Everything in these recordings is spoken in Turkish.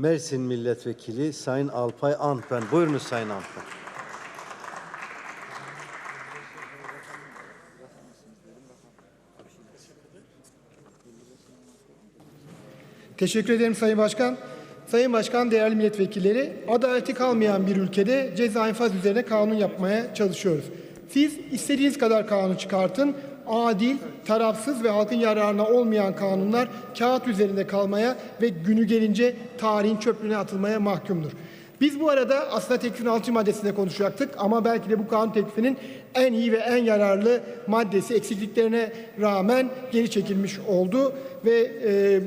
Mersin Milletvekili Sayın Alpay Antpen. Buyurunuz Sayın Antpen. Teşekkür ederim Sayın Başkan. Sayın Başkan, değerli milletvekilleri, adaleti kalmayan bir ülkede ceza infaz üzerine kanun yapmaya çalışıyoruz. Siz istediğiniz kadar kanun çıkartın, adil, tarafsız ve halkın yararına olmayan kanunlar kağıt üzerinde kalmaya ve günü gelince tarihin çöplüğüne atılmaya mahkumdur. Biz bu arada aslında teklifin 6. maddesinde konuşacaktık ama belki de bu kanun teklifinin en iyi ve en yararlı maddesi eksikliklerine rağmen geri çekilmiş oldu ve e,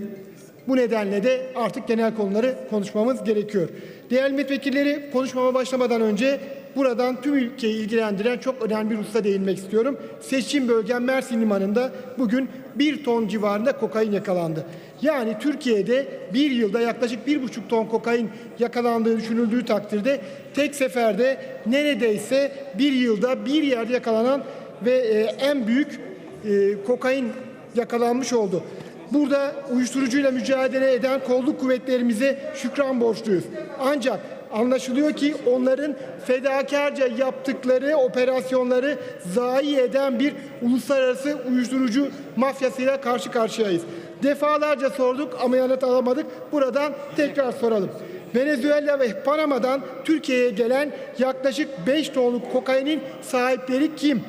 bu nedenle de artık genel konuları konuşmamız gerekiyor. Değerli milletvekilleri konuşmama başlamadan önce buradan tüm ülkeyi ilgilendiren çok önemli bir hususa değinmek istiyorum. Seçim bölgem Mersin Limanı'nda bugün bir ton civarında kokain yakalandı. Yani Türkiye'de bir yılda yaklaşık bir buçuk ton kokain yakalandığı düşünüldüğü takdirde tek seferde neredeyse bir yılda bir yerde yakalanan ve e, en büyük e, kokain yakalanmış oldu. Burada uyuşturucuyla mücadele eden kolluk kuvvetlerimize şükran borçluyuz. Ancak anlaşılıyor ki onların fedakarca yaptıkları operasyonları zayi eden bir uluslararası uyuşturucu mafyasıyla karşı karşıyayız. Defalarca sorduk ama yanıt alamadık. Buradan tekrar soralım. Venezuela ve Panama'dan Türkiye'ye gelen yaklaşık 5 tonluk kokainin sahipleri kim?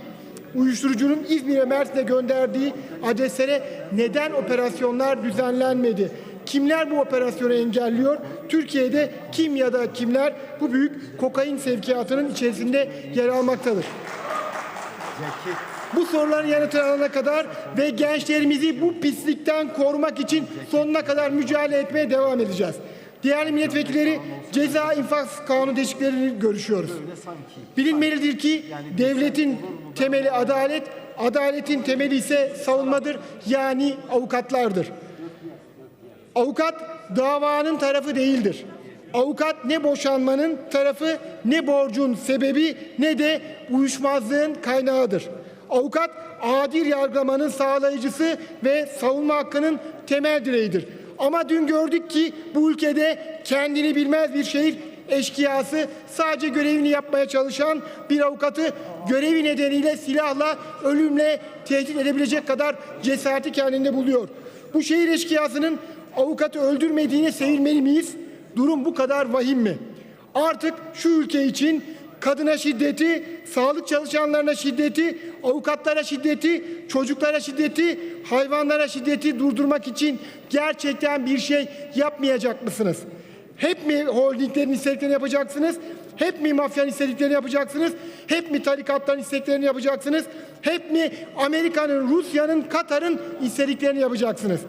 uyuşturucunun İzmir'e Mersin'e gönderdiği adreslere neden operasyonlar düzenlenmedi? Kimler bu operasyonu engelliyor? Türkiye'de kim ya da kimler bu büyük kokain sevkiyatının içerisinde yer almaktadır? Bu soruların yanıtını alana kadar ve gençlerimizi bu pislikten korumak için sonuna kadar mücadele etmeye devam edeceğiz. Değerli milletvekilleri ceza infaz kanunu değişikliklerini görüşüyoruz. Bilinmelidir ki devletin temeli adalet, adaletin temeli ise savunmadır yani avukatlardır. Avukat davanın tarafı değildir. Avukat ne boşanmanın tarafı, ne borcun sebebi, ne de uyuşmazlığın kaynağıdır. Avukat adil yargılamanın sağlayıcısı ve savunma hakkının temel direğidir. Ama dün gördük ki bu ülkede kendini bilmez bir şehir eşkıyası sadece görevini yapmaya çalışan bir avukatı görevi nedeniyle silahla, ölümle tehdit edebilecek kadar cesareti kendinde buluyor. Bu şehir eşkıyasının avukatı öldürmediğine sevinmeli miyiz? Durum bu kadar vahim mi? Artık şu ülke için kadına şiddeti, sağlık çalışanlarına şiddeti, avukatlara şiddeti, çocuklara şiddeti, hayvanlara şiddeti durdurmak için gerçekten bir şey yapmayacak mısınız? Hep mi holdinglerin istediklerini yapacaksınız? Hep mi mafyanın istediklerini yapacaksınız? Hep mi tarikatların istediklerini yapacaksınız? Hep mi Amerika'nın, Rusya'nın, Katar'ın istediklerini yapacaksınız?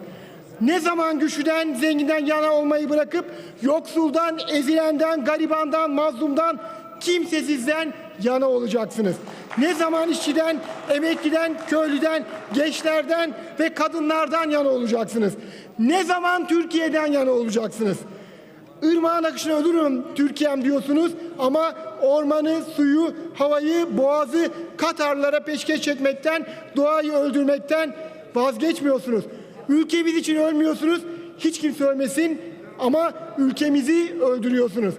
Ne zaman güçlüden, zenginden yana olmayı bırakıp yoksuldan, ezilenden, garibandan, mazlumdan, kimsesizden yana olacaksınız. Ne zaman işçiden, emekliden, köylüden, gençlerden ve kadınlardan yana olacaksınız. Ne zaman Türkiye'den yana olacaksınız. Irmağın akışına ölürüm Türkiye'm diyorsunuz ama ormanı, suyu, havayı, boğazı Katarlara peşkeş çekmekten, doğayı öldürmekten vazgeçmiyorsunuz. Ülkemiz için ölmüyorsunuz, hiç kimse ölmesin ama ülkemizi öldürüyorsunuz.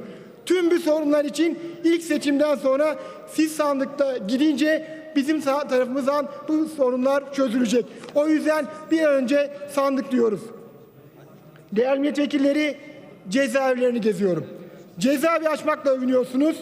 Tüm bu sorunlar için ilk seçimden sonra siz sandıkta gidince bizim tarafımızdan bu sorunlar çözülecek. O yüzden bir an önce sandık diyoruz. Değerli milletvekilleri cezaevlerini geziyorum. Cezaevi açmakla övünüyorsunuz.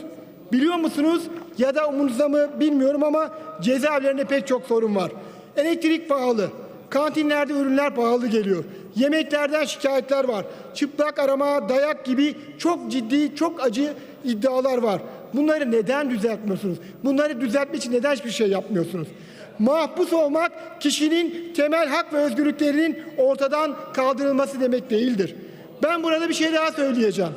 Biliyor musunuz ya da umurunuzda mı bilmiyorum ama cezaevlerinde pek çok sorun var. Elektrik pahalı. Kantinlerde ürünler pahalı geliyor. Yemeklerden şikayetler var. Çıplak arama, dayak gibi çok ciddi, çok acı iddialar var. Bunları neden düzeltmiyorsunuz? Bunları düzeltmek için neden hiçbir şey yapmıyorsunuz? Mahpus olmak kişinin temel hak ve özgürlüklerinin ortadan kaldırılması demek değildir. Ben burada bir şey daha söyleyeceğim.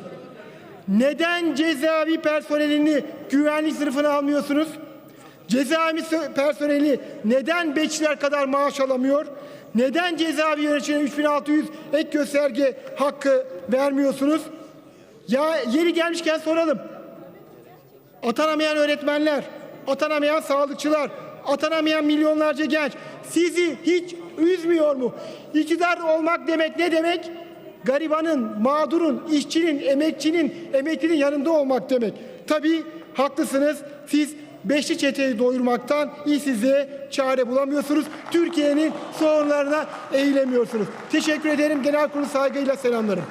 Neden cezaevi personelini güvenlik sınıfına almıyorsunuz? Cezaevi personeli neden bekçiler kadar maaş alamıyor? Neden cezaevi yöneticilerine 3600 ek gösterge hakkı vermiyorsunuz? Ya yeri gelmişken soralım. Atanamayan öğretmenler, atanamayan sağlıkçılar, atanamayan milyonlarca genç sizi hiç üzmüyor mu? İktidar olmak demek ne demek? garibanın, mağdurun, işçinin, emekçinin, emeklinin yanında olmak demek. Tabii haklısınız. Siz beşli çeteyi doyurmaktan işsizliğe çare bulamıyorsunuz. Türkiye'nin sorunlarına eğilemiyorsunuz. Teşekkür ederim. Genel kurulu saygıyla selamlarım.